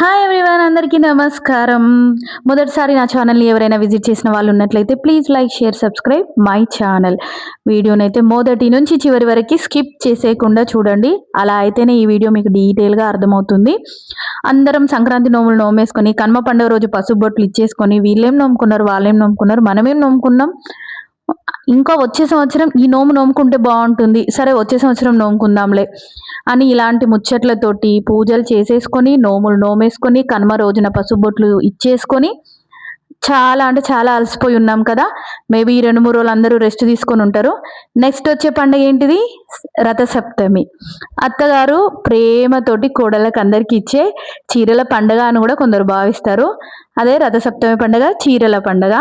Hi everyone అందరికీ నమస్కారం. మొదటిసారి నా ఛానల్ని ఎవరైనా విజిట్ చేసిన వాళ్ళు ఉన్నట్లయితే please like share subscribe my channel వీడియోనైతే మొదటి నుంచి చివరి వరకు స్కిప్ చేసేయకుండా చూడండి. అలా అయితేనే ఈ వీడియో మీకు డీటెయిల్గా అర్థమవుతుంది. అందరం సంక్రాంతి నోములు నోమేసుకొని కన్మ పండుగ రోజు పసుపు బొట్లు ఇచ్చేసుకొని వీళ్ళేం నోముకున్నారు వాళ్ళేం నోముకున్నారు మనమేం నోముకున్నాం? ఇంకా వచ్చే సంవత్సరం ఈ నోము నోముకుంటే బాగుంటుంది. సరే వచ్చే సంవత్సరం నోముకుందాంలే అని ఇలాంటి ముచ్చట్లతోటి పూజలు చేసేసుకొని నోములు నోమేసుకొని కనుమ రోజున పసుబొట్లు ఇచ్చేసుకొని చాలా అంటే చాలా అలసిపోయి ఉన్నాం కదా. మేబీ ఈ రెండు మూడు రోజులు అందరూ రెస్ట్ తీసుకొని ఉంటారు. నెక్స్ట్ వచ్చే పండుగ ఏంటిది? రథసప్తమి. అత్తగారు ప్రేమతోటి కోడళ్ళకి అందరికి ఇచ్చే చీరల పండగ అని కూడా కొందరు భావిస్తారు. అదే రథసప్తమి పండుగ చీరల పండగ.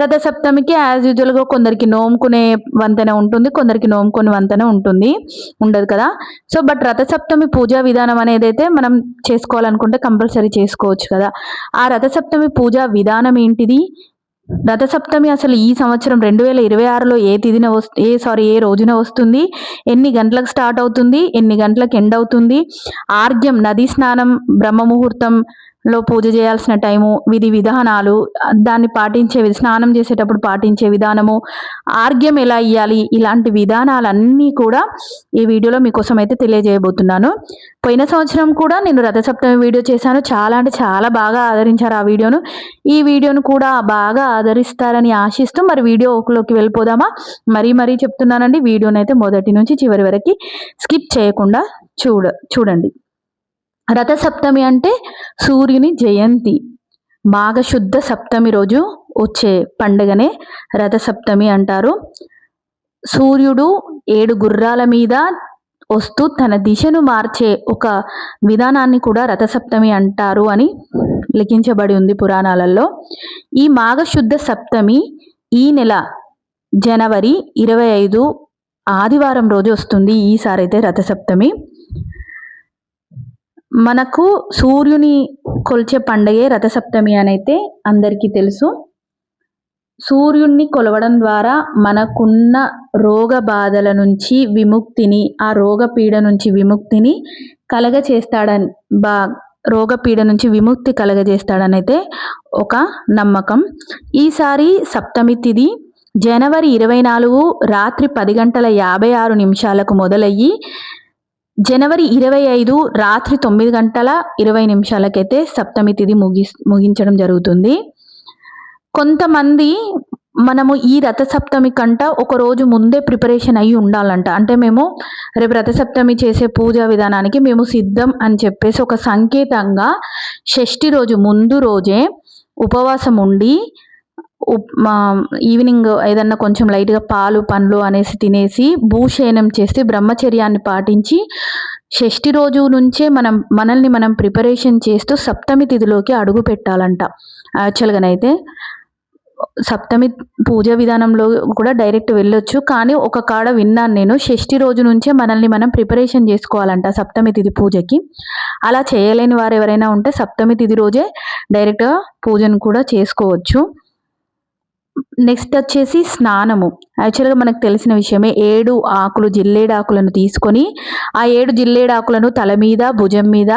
రథసప్తమికి యాజ్ యూజువల్గా కొందరికి నోముకునే వంతెన ఉంటుంది కొందరికి నోముకునే వంతెన ఉంటుంది ఉండదు కదా. సో బట్ రథసప్తమి పూజా విధానం అనేది అయితే మనం చేసుకోవాలనుకుంటే కంపల్సరీ చేసుకోవచ్చు కదా. ఆ రథసప్తమి పూజా విధానం ఏంటిది? రథసప్తమి అసలు ఈ సంవత్సరం రెండు వేల ఇరవై ఆరులో ఏ తిదిన వస్తు ఏ సారీ ఏ రోజున వస్తుంది? ఎన్ని గంటలకు స్టార్ట్ అవుతుంది? ఎన్ని గంటలకు ఎండ్ అవుతుంది? ఆర్ఘ్యం నదీ స్నానం బ్రహ్మ ముహూర్తం లో పూజ చేయాల్సిన టైము విధి విధానాలు దాన్ని పాటించే స్నానం చేసేటప్పుడు పాటించే విధానము ఆర్గ్యం ఎలా ఇవ్వాలి ఇలాంటి విధానాలన్నీ కూడా ఈ వీడియోలో మీకోసం అయితే తెలియజేయబోతున్నాను. పోయిన సంవత్సరం కూడా నేను రథసప్తమి వీడియో చేశాను. చాలా అంటే చాలా బాగా ఆదరించారు ఆ వీడియోను. ఈ వీడియోను కూడా బాగా ఆదరిస్తారని ఆశిస్తూ మరి వీడియోలోకి వెళ్ళిపోదామా? మరీ మరీ చెప్తున్నానండి వీడియోనైతే అయితే మొదటి నుంచి చివరి వరకు స్కిప్ చేయకుండా చూడ చూడండి. రథసప్తమి అంటే సూర్యుని జయంతి. మాఘశుద్ధ సప్తమి రోజు వచ్చే పండుగనే రథసప్తమి అంటారు. సూర్యుడు ఏడు గుర్రాల మీద వస్తూ తన దిశను మార్చే ఒక విధానాన్ని కూడా రథసప్తమి అంటారు అని లిఖించబడి ఉంది పురాణాలలో. ఈ మాఘశుద్ధ సప్తమి ఈ నెల జనవరి ఇరవై ఐదు ఆదివారం రోజు వస్తుంది. ఈసారి అయితే రథసప్తమి. మనకు సూర్యుని కొలిచే పండగే రథసప్తమి అని అయితే అందరికీ తెలుసు. సూర్యుణ్ణి కొలవడం ద్వారా మనకున్న రోగ బాధల నుంచి విముక్తిని ఆ రోగపీడ నుంచి విముక్తిని కలగ చేస్తాడని బా రోగపీడ నుంచి విముక్తి కలగజేస్తాడని అయితే ఒక నమ్మకం. ఈసారి సప్తమి తిది జనవరి ఇరవై నాలుగు రాత్రి పది గంటల యాభై ఆరు నిమిషాలకు మొదలయ్యి జనవరి ఇరవై ఐదు రాత్రి తొమ్మిది గంటల ఇరవై నిమిషాలకైతే సప్తమి తిథి ముగి ముగించడం జరుగుతుంది. కొంతమంది మనము ఈ రథసప్తమి కంట ఒక రోజు ముందే ప్రిపరేషన్ అయ్యి ఉండాలంట. అంటే మేము రేపు రథసప్తమి చేసే పూజా విధానానికి మేము సిద్ధం అని చెప్పేసి ఒక సంకేతంగా షష్ఠి రోజు ముందు రోజే ఉపవాసం ఉండి ఉప్- మా ఈవినింగ్ ఏదన్నా కొంచెం లైట్గా పాలు పండ్లు అనేసి తినేసి భూశయనం చేస్తే బ్రహ్మచర్యాన్ని పాటించి షష్ఠి రోజు నుంచే మనం మనల్ని మనం ప్రిపరేషన్ చేస్తూ సప్తమి తిథిలోకి అడుగు పెట్టాలంట. యాక్చువల్గానైతే సప్తమి పూజ విధానంలో కూడా డైరెక్ట్ వెళ్ళొచ్చు. కానీ ఒక కాడ విన్నాను నేను షష్ఠి రోజు నుంచే మనల్ని మనం ప్రిపరేషన్ చేసుకోవాలంట సప్తమి తిథి పూజకి. అలా చేయలేని వారు ఎవరైనా ఉంటే సప్తమి తిథి రోజే డైరెక్ట్గా పూజను కూడా చేసుకోవచ్చు. నెక్స్ట్ వచ్చేసి స్నానము. యాక్చువల్గా మనకు తెలిసిన విషయమే ఏడు ఆకులు జిల్లేడాకులను తీసుకొని ఆ ఏడు జిల్లేడాకులను తల మీద భుజం మీద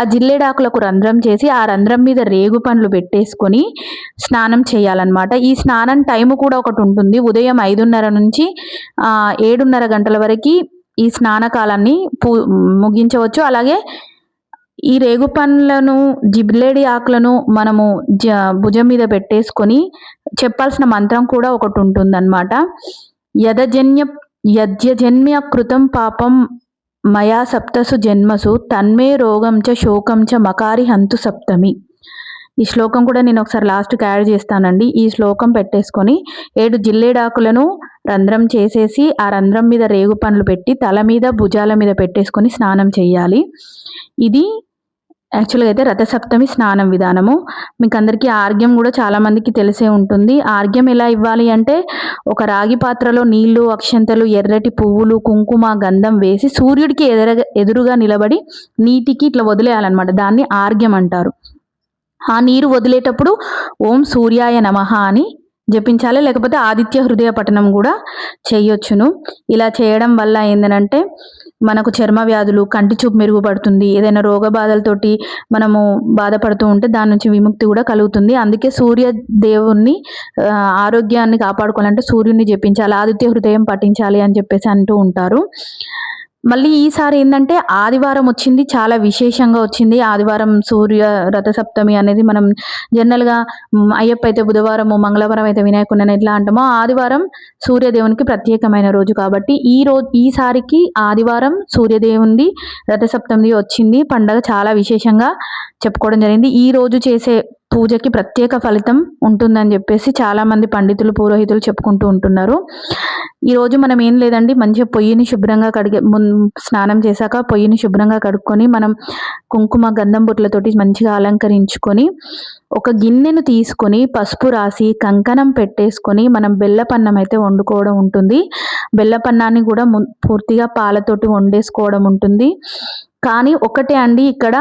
ఆ జిల్లేడాకులకు రంధ్రం చేసి ఆ రంధ్రం మీద రేగు పండ్లు పెట్టేసుకొని స్నానం చేయాలన్నమాట. ఈ స్నానం టైం కూడా ఒకటి ఉంటుంది. ఉదయం ఐదున్నర నుంచి ఏడున్నర గంటల వరకు ఈ స్నాన కాలాన్ని పూ ముగించవచ్చు. అలాగే ఈ రేగు పండ్లను జిబ్లేడి ఆకులను మనము జ భుజం మీద పెట్టేసుకొని చెప్పాల్సిన మంత్రం కూడా ఒకటి ఉంటుందన్నమాట. యదజన్య యజ్ఞజన్య కృతం పాపం మయా సప్తసు జన్మసు తన్మే రోగం చ శోకం చ మకారి హంతు సప్తమి. ఈ శ్లోకం కూడా నేను ఒకసారి లాస్ట్కి యాడ్ చేస్తానండి. ఈ శ్లోకం పెట్టేసుకొని ఏడు జిల్లేడాకులను రంధ్రం చేసేసి ఆ రంధ్రం మీద రేగు పండ్లు పెట్టి తల మీద భుజాల మీద పెట్టేసుకొని స్నానం చేయాలి. ఇది యాక్చువల్గా అయితే రథసప్తమి స్నానం విధానము. మీకు అందరికీ ఆర్గ్యం కూడా చాలామందికి తెలిసే ఉంటుంది. ఆర్గ్యం ఎలా ఇవ్వాలి అంటే ఒక రాగి పాత్రలో నీళ్ళు అక్షంతలు ఎర్రటి పువ్వులు కుంకుమ గంధం వేసి సూర్యుడికి ఎదుర ఎదురుగా నిలబడి నీటికి ఇట్లా వదిలేయాలన్నమాట. దాన్ని ఆర్గ్యం అంటారు. ఆ నీరు వదిలేటప్పుడు ఓం సూర్యాయ నమః అని జపించాలి. లేకపోతే ఆదిత్య హృదయ పఠనం కూడా చేయొచ్చును. ఇలా చేయడం వల్ల ఏంటంటే మనకు చర్మ వ్యాధులు కంటి చూపు మెరుగుపడుతుంది ఏదైనా రోగ బాధలతోటి మనము బాధపడుతూ ఉంటే దాని నుంచి విముక్తి కూడా కలుగుతుంది. అందుకే సూర్య దేవుణ్ణి ఆరోగ్యాన్ని కాపాడుకోవాలంటే సూర్యుడిని జపించాలి ఆదిత్య హృదయం పఠించాలి అని చెప్పేసి అంటూ ఉంటారు. మళ్ళీ ఈసారి ఏంటంటే ఆదివారం వచ్చింది చాలా విశేషంగా వచ్చింది. ఆదివారం సూర్య రథసప్తమి అనేది మనం జనరల్గా అయ్యప్ప అయితే బుధవారము మంగళవారం అయితే వినాయకుడిని ఎట్లా అంటామో ఆదివారం సూర్యదేవునికి ప్రత్యేకమైన రోజు కాబట్టి ఈ రోజు ఈసారికి ఆదివారం సూర్యదేవుంది రథసప్తమి వచ్చింది. పండగ చాలా విశేషంగా చెప్పుకోవడం జరిగింది. ఈ రోజు చేసే పూజకి ప్రత్యేక ఫలితం ఉంటుందని చెప్పేసి చాలామంది పండితులు పురోహితులు చెప్పుకుంటూ ఉంటున్నారు. ఈరోజు మనం ఏం లేదండి మంచిగా పొయ్యిని శుభ్రంగా కడిగే మున్ స్నానం చేశాక పొయ్యిని శుభ్రంగా కడుక్కొని మనం కుంకుమ గంధం బొట్లతోటి మంచిగా అలంకరించుకొని ఒక గిన్నెను తీసుకొని పసుపు రాసి కంకణం పెట్టేసుకొని మనం బెల్లపన్నం అయితే వండుకోవడం ఉంటుంది. బెల్లపన్నాన్ని కూడా పూర్తిగా పాలతోటి వండేసుకోవడం ఉంటుంది. కానీ ఒకటే అండి ఇక్కడ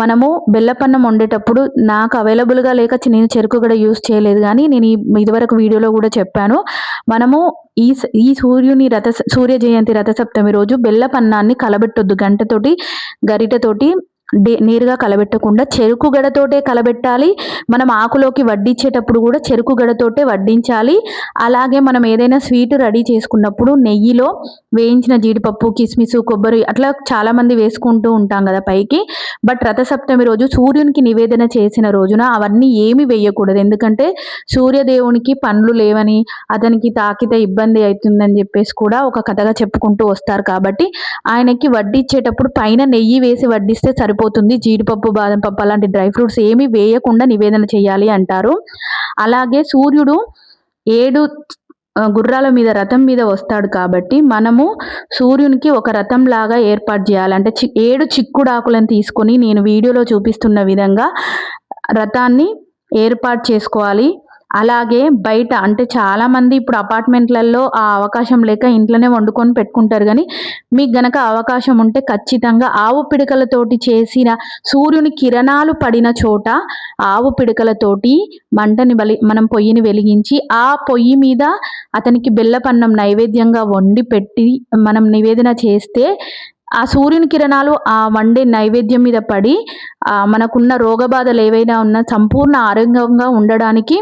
మనము బెల్లపన్నం వండేటప్పుడు నాకు అవైలబుల్గా లేక నేను చెరుకు కూడా యూస్ చేయలేదు కానీ నేను ఇదివరకు వీడియోలో కూడా చెప్పాను. మనము ఈ ఈ సూర్యుని రథ సూర్య జయంతి రథసప్తమి రోజు బెల్లపన్నాన్ని కలబెట్టొద్దు. గంటతోటి గరిటతోటి నేరుగా కలబెట్టకుండా చెరుకు గడతోటే కలబెట్టాలి. మనం ఆకులోకి వడ్డించేటప్పుడు కూడా చెరుకు గడతోటే వడ్డించాలి. అలాగే మనం ఏదైనా స్వీట్ రెడీ చేసుకున్నప్పుడు నెయ్యిలో వేయించిన జీడిపప్పు కిస్మిస్ కొబ్బరి అట్లా చాలామంది వేసుకుంటూ ఉంటాం కదా పైకి. బట్ రథసప్తమి రోజు సూర్యునికి నివేదన చేసిన రోజున అవన్నీ ఏమి వేయకూడదు. ఎందుకంటే సూర్యదేవునికి పండ్లు లేవని అతనికి తాకితే ఇబ్బంది అవుతుందని చెప్పేసి కూడా ఒక కథగా చెప్పుకుంటూ వస్తారు కాబట్టి ఆయనకి వడ్డించేటప్పుడు పైన నెయ్యి వేసి వడ్డిస్తే సరిపో సరిపోతుంది జీడిపప్పు బాదం పప్పు అలాంటి డ్రై ఫ్రూట్స్ ఏమీ వేయకుండా నివేదన చేయాలి అంటారు. అలాగే సూర్యుడు ఏడు గుర్రాల మీద రథం మీద వస్తాడు కాబట్టి మనము సూర్యునికి ఒక రథం లాగా ఏర్పాటు చేయాలి. అంటే చి ఏడు చిక్కుడాకులను తీసుకొని నేను వీడియోలో చూపిస్తున్న విధంగా రథాన్ని ఏర్పాటు చేసుకోవాలి. అలాగే బయట అంటే చాలామంది ఇప్పుడు అపార్ట్మెంట్లలో ఆ అవకాశం లేక ఇంట్లోనే వండుకొని పెట్టుకుంటారు. కానీ మీకు గనక అవకాశం ఉంటే ఖచ్చితంగా ఆవు పిడకలతోటి చేసిన సూర్యుని కిరణాలు పడిన చోట ఆవు పిడకలతోటి మంటని బలి మనం పొయ్యిని వెలిగించి ఆ పొయ్యి మీద అతనికి బెల్లపన్నం నైవేద్యంగా వండి పెట్టి మనం నివేదన చేస్తే ఆ సూర్యుని కిరణాలు ఆ వండే నైవేద్యం మీద పడి మనకున్న రోగబాధలు ఏవైనా ఉన్నా సంపూర్ణ ఆరోగ్యంగా ఉండడానికి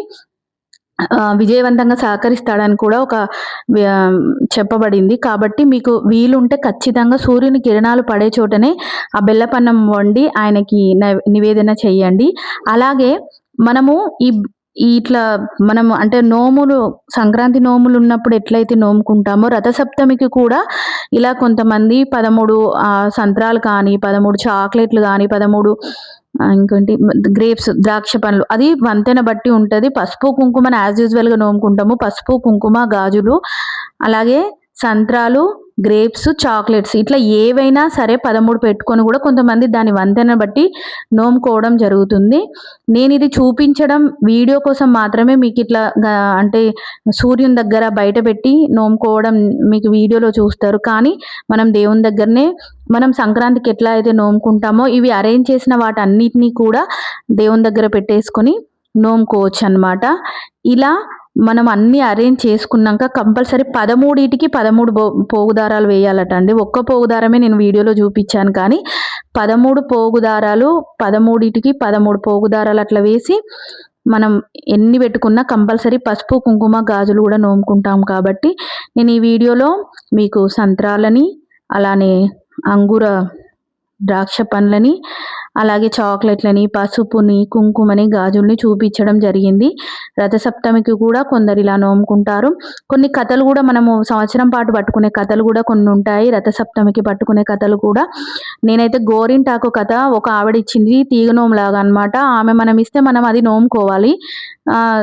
విజయవంతంగా సహకరిస్తాడని కూడా ఒక చెప్పబడింది. కాబట్టి మీకు వీలుంటే ఖచ్చితంగా సూర్యుని కిరణాలు పడే చోటనే ఆ బెల్లపన్నం వండి ఆయనకి నివేదన చేయండి. అలాగే మనము ఈ ఇట్లా మనం అంటే నోములు సంక్రాంతి నోములు ఉన్నప్పుడు ఎట్లయితే నోముకుంటామో రథసప్తమికి కూడా ఇలా కొంతమంది పదమూడు సంత్రాలు కానీ పదమూడు చాక్లెట్లు కానీ పదమూడు ఇంకోటి గ్రేప్స్ ద్రాక్ష పండ్లు అది వంతెన బట్టి ఉంటుంది. పసుపు కుంకుమని యాజ్ యూజువల్గా నోముకుంటాము. పసుపు కుంకుమ గాజులు అలాగే సంత్రాలు గ్రేప్స్ చాక్లెట్స్ ఇట్లా ఏవైనా సరే పదమూడు పెట్టుకొని కూడా కొంతమంది దాని వంతెన బట్టి నోముకోవడం జరుగుతుంది. నేను ఇది చూపించడం వీడియో కోసం మాత్రమే మీకు ఇట్లా అంటే సూర్యుని దగ్గర బయట పెట్టి నోముకోవడం మీకు వీడియోలో చూస్తారు. కానీ మనం దేవుని దగ్గరనే మనం సంక్రాంతికి ఎట్లా అయితే నోముకుంటామో ఇవి అరేంజ్ చేసిన వాటన్నిటినీ కూడా దేవుని దగ్గర పెట్టేసుకొని నోముకోవచ్చు అన్నమాట ఇలా మనం అన్ని అరేంజ్ చేసుకున్నాక కంపల్సరీ పదమూడిటికి పదమూడు పో పోగుదారాలు వేయాలట అండి. ఒక్క పోగుదారమే నేను వీడియోలో చూపించాను కానీ పదమూడు పోగుదారాలు పదమూడిటికి పదమూడు పోగుదారాలు అట్లా వేసి మనం ఎన్ని పెట్టుకున్నా కంపల్సరీ పసుపు కుంకుమ గాజులు కూడా నోముకుంటాం కాబట్టి నేను ఈ వీడియోలో మీకు సంత్రాలని అలానే అంగుర ద్రాక్ష పండ్లని అలాగే చాక్లెట్లని పసుపుని కుంకుమని గాజుల్ని చూపించడం జరిగింది. రథసప్తమికి కూడా కొందరు ఇలా నోముకుంటారు. కొన్ని కథలు కూడా మనము సంవత్సరం పాటు పట్టుకునే కథలు కూడా కొన్ని ఉంటాయి. రథసప్తమికి పట్టుకునే కథలు కూడా. నేనైతే గోరింటాకు కథ ఒక ఆవిడ ఇచ్చింది తీగనోము లాగా అనమాట ఆమె మనం ఇస్తే మనం అది నోముకోవాలి.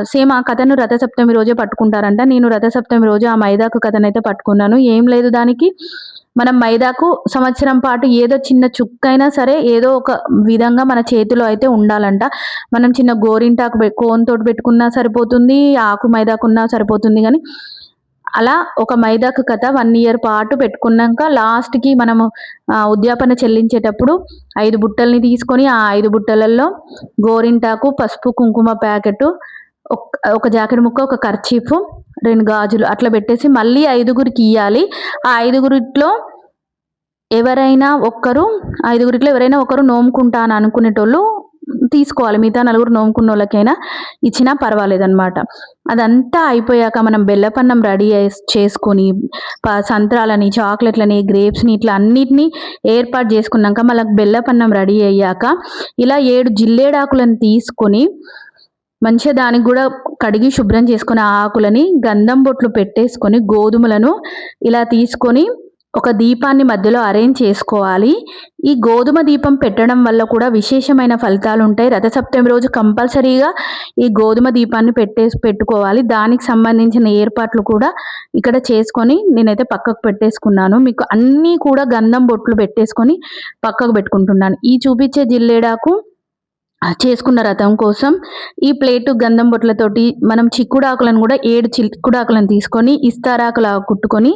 సేమ్ ఆ కథను రథసప్తమి రోజే పట్టుకుంటారంట. నేను రథసప్తమి రోజు ఆ మైదాకు కథనైతే పట్టుకున్నాను. ఏం లేదు దానికి. మనం మైదాకు సంవత్సరం పాటు ఏదో చిన్న చుక్కైనా సరే ఏదో ఒక విధంగా మన చేతిలో అయితే ఉండాలంట. మనం చిన్న గోరింటాకు కోన్ తోటి పెట్టుకున్నా సరిపోతుంది ఆకు మైదాకున్నా సరిపోతుంది కానీ అలా ఒక మైదాకు కథ వన్ ఇయర్ పాటు పెట్టుకున్నాక లాస్ట్కి మనము ఉద్యాపన చెల్లించేటప్పుడు ఐదు బుట్టల్ని తీసుకొని ఆ ఐదు బుట్టలలో గోరింటాకు పసుపు కుంకుమ ప్యాకెట్ ఒక ఒక జాకెట్ ముక్క ఒక కర్చీఫ్ రెండు గాజులు అట్లా పెట్టేసి మళ్ళీ ఐదుగురికి ఇవ్వాలి ఆ ఐదుగురిట్లో ఎవరైనా ఒక్కరు ఐదుగురిలో ఎవరైనా ఒకరు నోముకుంటాను అనుకునేటోళ్ళు తీసుకోవాలి. మిగతా నలుగురు నోముకున్న వాళ్ళకైనా ఇచ్చినా పర్వాలేదన్నమాట. అదంతా అయిపోయాక మనం బెల్లపన్నం రెడీ చేసుకొని సంత్రాలని చాక్లెట్లని గ్రేప్స్ని ఇట్లా అన్నిటినీ ఏర్పాటు చేసుకున్నాక మళ్ళీ బెల్లపన్నం రెడీ అయ్యాక ఇలా ఏడు జిల్లేడాకులను తీసుకొని మంచిగా దానికి కూడా కడిగి శుభ్రం చేసుకుని ఆ ఆకులని గంధం బొట్లు పెట్టేసుకొని గోధుమలను ఇలా తీసుకొని ఒక దీపాన్ని మధ్యలో అరేంజ్ చేసుకోవాలి. ఈ గోధుమ దీపం పెట్టడం వల్ల కూడా విశేషమైన ఫలితాలు ఉంటాయి. రథసప్తమి రోజు కంపల్సరీగా ఈ గోధుమ దీపాన్ని పెట్టేసి పెట్టుకోవాలి. దానికి సంబంధించిన ఏర్పాట్లు కూడా ఇక్కడ చేసుకొని నేనైతే పక్కకు పెట్టేసుకున్నాను. మీకు అన్నీ కూడా గంధం బొట్లు పెట్టేసుకొని పక్కకు పెట్టుకుంటున్నాను. ఈ చూపించే జిల్లేడాకు చేసుకున్న రథం కోసం ఈ ప్లేటు గంధం బొట్లతోటి మనం చిక్కుడాకులను కూడా ఏడు చిక్కుడాకులను తీసుకొని ఇస్తారాకులా కుట్టుకొని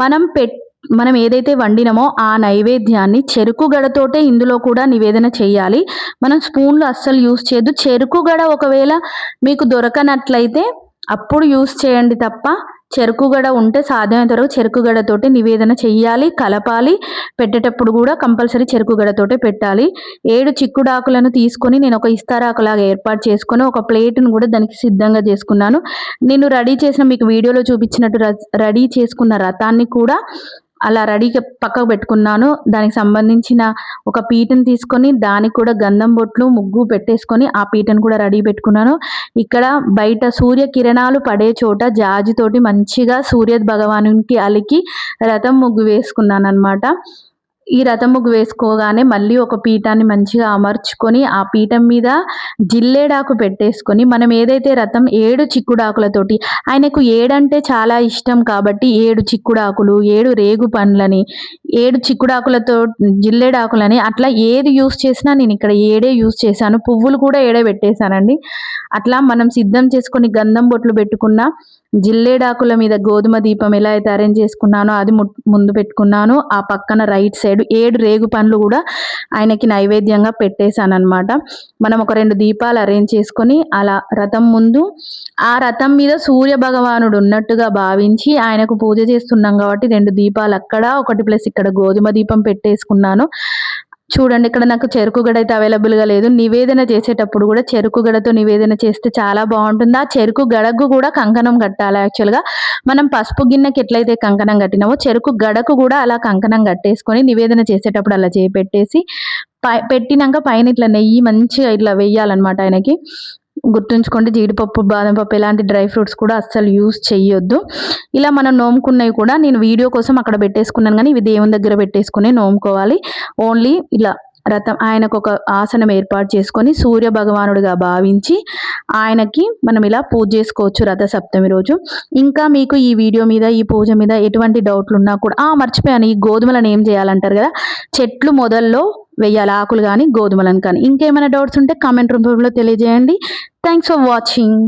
మనం పెట్ మనం ఏదైతే వండినమో ఆ నైవేద్యాన్ని చెరుకు గడతోటే ఇందులో కూడా నివేదన చేయాలి. మనం స్పూన్లు అస్సలు యూస్ చేయొద్దు. చెరుకు గడ ఒకవేళ మీకు దొరకనట్లయితే అప్పుడు యూస్ చేయండి తప్ప చెరుకు గడ ఉంటే సాధ్యమైన వరకు చెరుకు గడతోటి నివేదన చెయ్యాలి కలపాలి. పెట్టేటప్పుడు కూడా కంపల్సరీ చెరుకు గడతోటే పెట్టాలి. ఏడు చిక్కుడాకులను తీసుకొని నేను ఒక ఇస్తారాకులాగా ఏర్పాటు చేసుకొని ఒక ప్లేట్ను కూడా దానికి సిద్ధంగా చేసుకున్నాను. నేను రెడీ చేసిన మీకు వీడియోలో చూపించినట్టు ర- రెడీ చేసుకున్న రథాన్ని కూడా అలా రెడీగా పక్కకు పెట్టుకున్నాను. దానికి సంబంధించిన ఒక పీటను తీసుకొని దానికి కూడా గంధం బొట్లు ముగ్గు పెట్టేసుకొని ఆ పీటను కూడా రెడీ పెట్టుకున్నాను. ఇక్కడ బయట సూర్య కిరణాలు పడే చోట జాజితోటి మంచిగా సూర్య భగవానునికి అలికి రథం ముగ్గు వేసుకున్నాను అనమాట ఈ రథం ముగ్గు వేసుకోగానే మళ్ళీ ఒక పీఠాన్ని మంచిగా అమర్చుకొని ఆ పీఠం మీద జిల్లేడాకు పెట్టేసుకొని మనం ఏదైతే రథం ఏడు చిక్కుడాకులతోటి ఆయనకు ఏడంటే చాలా ఇష్టం కాబట్టి ఏడు చిక్కుడాకులు ఏడు రేగు పండ్లని ఏడు చిక్కుడాకులతో జిల్లేడాకులని అట్లా ఏది యూస్ చేసినా నేను ఇక్కడ ఏడే యూస్ చేశాను. పువ్వులు కూడా ఏడే పెట్టేశానండి. అట్లా మనం సిద్ధం చేసుకొని గంధం బొట్లు పెట్టుకున్న జిల్లేడాకుల మీద గోధుమ దీపం ఎలా అయితే అరేంజ్ చేసుకున్నానో అది ముందు పెట్టుకున్నాను. ఆ పక్కన రైట్ సైడ్ ఏడు రేగు పండ్లు కూడా ఆయనకి నైవేద్యంగా పెట్టేశాను అనమాట మనం ఒక రెండు దీపాలు అరేంజ్ చేసుకొని అలా రథం ముందు ఆ రథం మీద సూర్య భగవానుడు ఉన్నట్టుగా భావించి ఆయనకు పూజ చేస్తున్నాం కాబట్టి రెండు దీపాలు అక్కడ ఒకటి ప్లస్ ఇక్కడ గోధుమ దీపం పెట్టేసుకున్నాను. చూడండి ఇక్కడ నాకు చెరుకు గడ అయితే అవైలబుల్గా లేదు. నివేదన చేసేటప్పుడు కూడా చెరుకు గడతో నివేదన చేస్తే చాలా బాగుంటుంది. ఆ చెరుకు గడకు కూడా కంకణం కట్టాలి యాక్చువల్గా మనం పసుపు గిన్నెకి ఎట్లయితే కంకణం కట్టినామో చెరుకు గడకు కూడా అలా కంకణం కట్టేసుకొని నివేదన చేసేటప్పుడు అలా చేపెట్టేసి పై పెట్టినాక పైన ఇట్లా నెయ్యి మంచిగా ఇట్లా వేయాలన్నమాట ఆయనకి. గుర్తుంచుకోండి జీడిపప్పు బాదం పప్పు డ్రై ఫ్రూట్స్ కూడా అస్సలు యూస్ చేయొద్దు ఇలా మనం నోముకున్నవి కూడా నేను వీడియో కోసం అక్కడ పెట్టేసుకున్నాను కానీ ఇవి దేవుని దగ్గర పెట్టేసుకుని నోముకోవాలి. ఓన్లీ ఇలా రథం ఆయనకు ఒక ఆసనం ఏర్పాటు చేసుకొని సూర్య భగవానుడిగా భావించి ఆయనకి మనం ఇలా పూజ చేసుకోవచ్చు రథ సప్తమి రోజు. ఇంకా మీకు ఈ వీడియో మీద ఈ పూజ మీద ఎటువంటి డౌట్లు ఉన్నా కూడా ఆ మర్చిపోయాను ఈ గోధుమలను ఏం చేయాలంటారు కదా చెట్లు మొదల్లో వెయ్యాలి ఆకులు కానీ గోధుమలను కానీ. ఇంకేమైనా డౌట్స్ ఉంటే కామెంట్ రూపంలో తెలియజేయండి. Thanks for watching